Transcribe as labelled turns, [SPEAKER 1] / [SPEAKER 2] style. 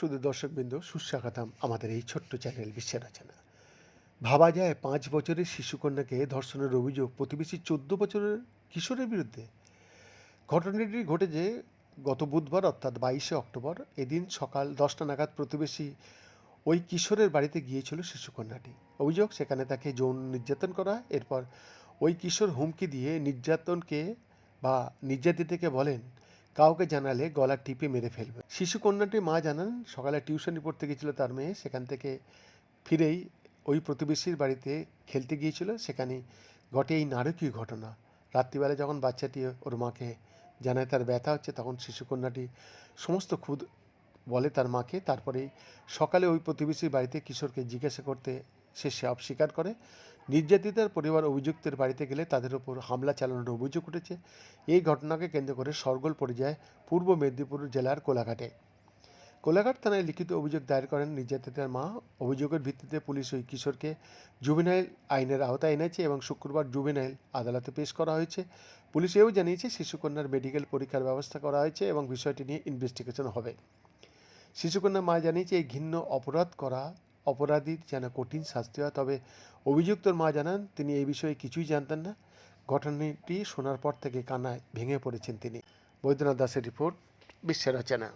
[SPEAKER 1] শুধু দর্শকবৃন্দ সুস্বাগতম আমাদের এই ছোট্ট চ্যানেল বিশ্বের রচনা ভাবা যায় পাঁচ বছরের শিশুকন্যাকে ধর্ষণের অভিযোগ প্রতিবেশী চোদ্দ বছরের কিশোরের বিরুদ্ধে। ঘটনাটি ঘটেছে গত বুধবার, অর্থাৎ বাইশে অক্টোবর। এদিন সকাল দশটা নাগাদ প্রতিবেশী ওই কিশোরের বাড়িতে গিয়েছিল শিশুকন্যাটি। অভিযোগ, সেখানে তাকে যৌন নির্যাতন করা এরপর ওই কিশোর হুমকি দিয়ে নির্যাতনকে বা নির্যাতিতাকে বলেন, কাউকে জানালে গলা টিপে মেরে ফেলবে। শিশুকন্যাটির মা জানান, সকালে টিউশনি পড়তে গিয়েছিল তার মেয়ে, সেখান থেকে ফিরেই ওই প্রতিবেশীর বাড়িতে খেলতে গিয়েছিল। সেখানে ঘটে এই নারকীয় ঘটনা। রাত্রিবেলা যখন বাচ্চাটি ওর মাকে জানায় তার ব্যথা হচ্ছে, তখন শিশুকন্যাটি সমস্ত খুদ বলে তার মাকে। তারপরেই সকালে ওই প্রতিবেশীর বাড়িতে কিশোরকে জিজ্ঞাসা করতে সে সব স্বীকার করে। নির্যাতিতার পরিবার অভিযুক্তের বাড়িতে গেলে তাদের ওপর হামলা চালানোর অভিযোগ উঠেছে। এই ঘটনাকে কেন্দ্র করে সরগোল পড়ে যায় পূর্ব মেদিনীপুর জেলার কোলাঘাটে। কোলাঘাট থানায় লিখিত অভিযোগ দায়ের করেন নির্যাতিতার মা। অভিযোগের ভিত্তিতে পুলিশ ওই কিশোরকে জুবেনাইল আইনের আওতায় এনেছে এবং শুক্রবার জুবেনাইল আদালতে পেশ করা হয়েছে। পুলিশ এও জানিয়েছে, শিশুকন্যার মেডিকেল পরীক্ষার ব্যবস্থা করা হয়েছে এবং বিষয়টি নিয়ে ইনভেস্টিগেশন হবে। শিশুকন্যা মা জানিয়েছে, এই ঘিন্ন অপরাধ করা অপরাধীর যেন কঠিন শাস্তি হয়। তবে অভিযুক্তর মা জানান, তিনি এই বিষয়ে কিছুই জানতেন না। ঘটনাটি শোনার পর থেকে কানায় ভেঙে পড়েছেন তিনি। বৈদ্যনাথ দাসের রিপোর্ট বিশ্বের রচনা।